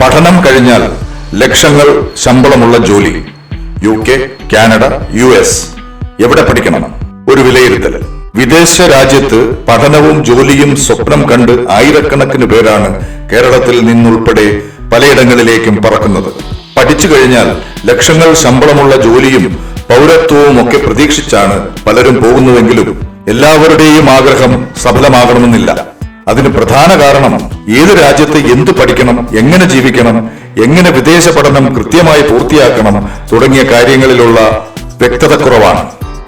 പഠനം കഴിഞ്ഞാൽ ലക്ഷങ്ങൾ ശമ്പളമുള്ള ജോലി. U K Canada U S. എവിടെ പഠിക്കണം? ഒരു വിലയിരുത്തൽ. വിദേശ രാജ്യത്ത് പഠനവും ജോലിയും സ്വപ്നം കണ്ട് ആയിരക്കണക്കിന് പേരാണ് കേരളത്തിൽ നിന്നുൾപ്പെടെ പലയിടങ്ങളിലേക്കും പറക്കുന്നത്. പഠിച്ചു കഴിഞ്ഞാൽ ലക്ഷങ്ങൾ ശമ്പളമുള്ള ജോലിയും പൗരത്വവും ഒക്കെ പ്രതീക്ഷിച്ചാണ് പലരും പോകുന്നതെങ്കിലും എല്ലാവരുടെയും ആഗ്രഹം സഫലമാകണമെന്നില്ല. അതിന് പ്രധാന കാരണം ഏത് രാജ്യത്ത് എന്ത് പഠിക്കണം എങ്ങനെ ജീവിക്കണം എങ്ങനെ വിദേശ പഠനം കൃത്യമായി പൂർത്തിയാക്കണം തുടങ്ങിയ കാര്യങ്ങളിലുള്ള വ്യക്തത കുറവാണ്.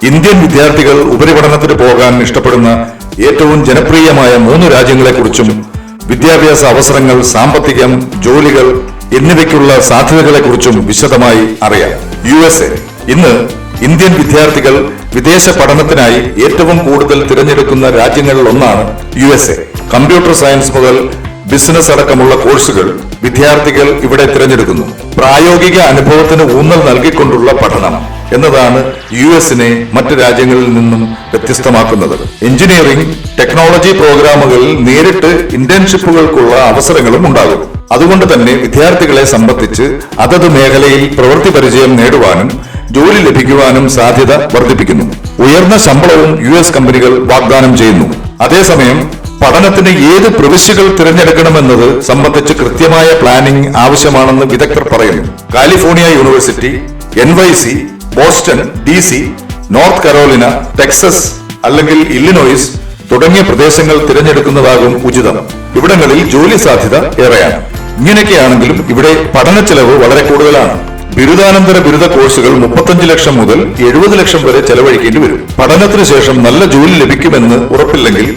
ഇന്ത്യൻ വിദ്യാർത്ഥികൾ ഉപരിപഠനത്തിന് പോകാൻ ഇഷ്ടപ്പെടുന്ന ഏറ്റവും ജനപ്രിയമായ മൂന്ന് രാജ്യങ്ങളെക്കുറിച്ചും വിദ്യാഭ്യാസ അവസരങ്ങൾ സാമ്പത്തികം ജോലികൾ എന്നിവയ്ക്കുള്ള സാധ്യതകളെക്കുറിച്ചും വിശദമായി അറിയാം. യു എസ് എ ഇന്ന് ഇന്ത്യൻ വിദ്യാർത്ഥികൾ വിദേശ പഠനത്തിനായി ഏറ്റവും കൂടുതൽ തിരഞ്ഞെടുക്കുന്ന രാജ്യങ്ങളിൽ ഒന്നാണ് U S A computer science മുതൽ ബിസിനസ് അടക്കമുള്ള കോഴ്സുകൾ വിദ്യാർത്ഥികൾ ഇവിടെ തിരഞ്ഞെടുക്കുന്നു. പ്രായോഗിക അനുഭവത്തിന് ഊന്നൽ നൽകിക്കൊണ്ടുള്ള പഠനം എന്നതാണ് യു എസിനെ മറ്റു രാജ്യങ്ങളിൽ നിന്നും വ്യത്യസ്തമാക്കുന്നത്. എഞ്ചിനീയറിംഗ് ടെക്നോളജി പ്രോഗ്രാമുകളിൽ നേരിട്ട് ഇന്റേൺഷിപ്പുകൾക്കുള്ള അവസരങ്ങളും ഉണ്ടാകും. അതുകൊണ്ട് തന്നെ വിദ്യാർത്ഥികളെ സംബന്ധിച്ച് അതത് മേഖലയിൽ പ്രവൃത്തി പരിചയം നേടുവാനും ജോലി ലഭിക്കുവാനും സാധ്യത വർദ്ധിപ്പിക്കുന്നു. ഉയർന്ന ശമ്പളവും യു എസ് കമ്പനികൾ വാഗ്ദാനം ചെയ്യുന്നു. അതേസമയം പഠനത്തിന് ഏത് പ്രവിശ്യകൾ തിരഞ്ഞെടുക്കണമെന്നത് സംബന്ധിച്ച് കൃത്യമായ പ്ലാനിംഗ് ആവശ്യമാണെന്ന് വിദഗ്ധർ പറയുന്നു. California university N Y C Boston D C North Carolina Texas അല്ലെങ്കിൽ ഇല്ലിനോയിസ് തുടങ്ങിയ പ്രദേശങ്ങൾ തിരഞ്ഞെടുക്കുന്നതാകും ഉചിതം. ഇവിടങ്ങളിൽ ജോലി സാധ്യത ഏറെയാണ്. ഇങ്ങനെയൊക്കെയാണെങ്കിലും ഇവിടെ പഠന ചെലവ് വളരെ കൂടുതലാണ്. ബിരുദാനന്തര ബിരുദ കോഴ്സുകൾ മുപ്പത്തഞ്ച് ലക്ഷം മുതൽ എഴുപത് ലക്ഷം വരെ ചെലവഴിക്കേണ്ടി വരും. പഠനത്തിന് ശേഷം നല്ല ജോലി ലഭിക്കുമെന്ന് ഉറപ്പില്ലെങ്കിൽ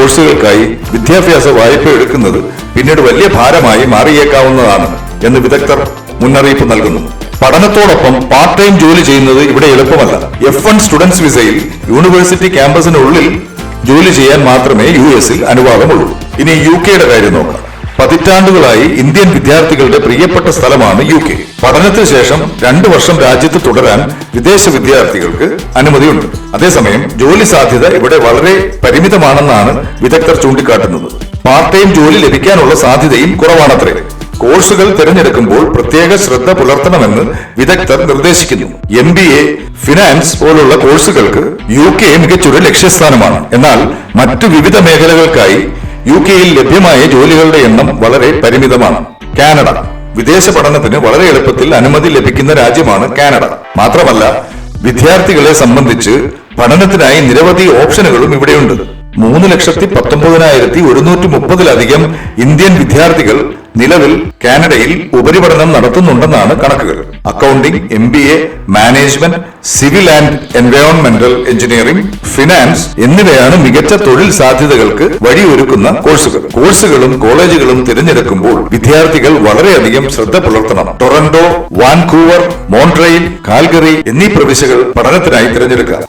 കോഴ്സുകൾക്കായി വിദ്യാഭ്യാസ വായ്പ എടുക്കുന്നത് പിന്നീട് വലിയ ഭാരമായി മാറിയേക്കാവുന്നതാണ് എന്ന് വിദഗ്ധർ മുന്നറിയിപ്പ് നൽകുന്നു. പഠനത്തോടൊപ്പം പാർട്ട് ടൈം ജോലി ചെയ്യുന്നത് ഇവിടെ എളുപ്പമല്ല. എഫ് വൺ സ്റ്റുഡൻസ് വിസയിൽ യൂണിവേഴ്സിറ്റി ക്യാമ്പസിനുള്ളിൽ ജോലി ചെയ്യാൻ മാത്രമേ യു എസിൽ അനുവാദമുള്ളൂ. ഇനി യു കെയുടെ കാര്യം നോക്കാം. പതിറ്റാണ്ടുകളായി ഇന്ത്യൻ വിദ്യാർത്ഥികളുടെ പ്രിയപ്പെട്ട സ്ഥലമാണ് യു കെ. പഠനത്തിന് ശേഷം രണ്ടു വർഷം രാജ്യത്ത് തുടരാൻ വിദേശ വിദ്യാർത്ഥികൾക്ക് അനുമതിയുണ്ട്. അതേസമയം ജോലി സാധ്യത ഇവിടെ വളരെ പരിമിതമാണെന്നാണ് വിദഗ്ധർ ചൂണ്ടിക്കാട്ടുന്നത്. പാർട്ട് ടൈം ജോലി ലഭിക്കാനുള്ള സാധ്യതയും കുറവാണത്രേ. കോഴ്സുകൾ തിരഞ്ഞെടുക്കുമ്പോൾ പ്രത്യേക ശ്രദ്ധ പുലർത്തണമെന്ന് വിദഗ്ധർ നിർദ്ദേശിക്കുന്നു. എം ബി എ ഫിനാൻസ് പോലുള്ള കോഴ്സുകൾക്ക് യു കെ മികച്ചൊരു ലക്ഷ്യസ്ഥാനമാണ്. എന്നാൽ മറ്റു വിവിധ മേഖലകൾക്കായി യു കെയിൽ ലഭ്യമായ ജോലികളുടെ എണ്ണം വളരെ പരിമിതമാണ്. കാനഡ. വിദേശ പഠനത്തിന് വളരെ എളുപ്പത്തിൽ അനുമതി ലഭിക്കുന്ന രാജ്യമാണ് കാനഡ. മാത്രമല്ല വിദ്യാർത്ഥികളെ സംബന്ധിച്ച് പഠനത്തിനായി നിരവധി ഓപ്ഷനുകളും ഇവിടെയുണ്ട്. മൂന്ന് ലക്ഷത്തി പത്തൊമ്പതിനായിരത്തി ഒരുന്നൂറ്റി മുപ്പതിലധികം ഇന്ത്യൻ വിദ്യാർത്ഥികൾ നിലവിൽ കാനഡയിൽ ഉപരിപഠനം നടത്തുന്നുണ്ടെന്നാണ് കണക്കുകൾ. Accounting M B A management civil and എൻവയോൺമെന്റൽ engineering finance എന്നിവയാണ് മികച്ച തൊഴിൽ സാധ്യതകൾക്ക് വഴിയൊരുക്കുന്ന കോഴ്സുകൾ. കോഴ്സുകളും കോളേജുകളും തിരഞ്ഞെടുക്കുമ്പോൾ വിദ്യാർത്ഥികൾ വളരെയധികം ശ്രദ്ധ പുലർത്തണം. ടൊറന്റോ വാൻകൂവർ മോൺട്രെയിൽ കാൽഗറി എന്നീ പ്രവിശ്യകൾ പഠനത്തിനായി തിരഞ്ഞെടുക്കാം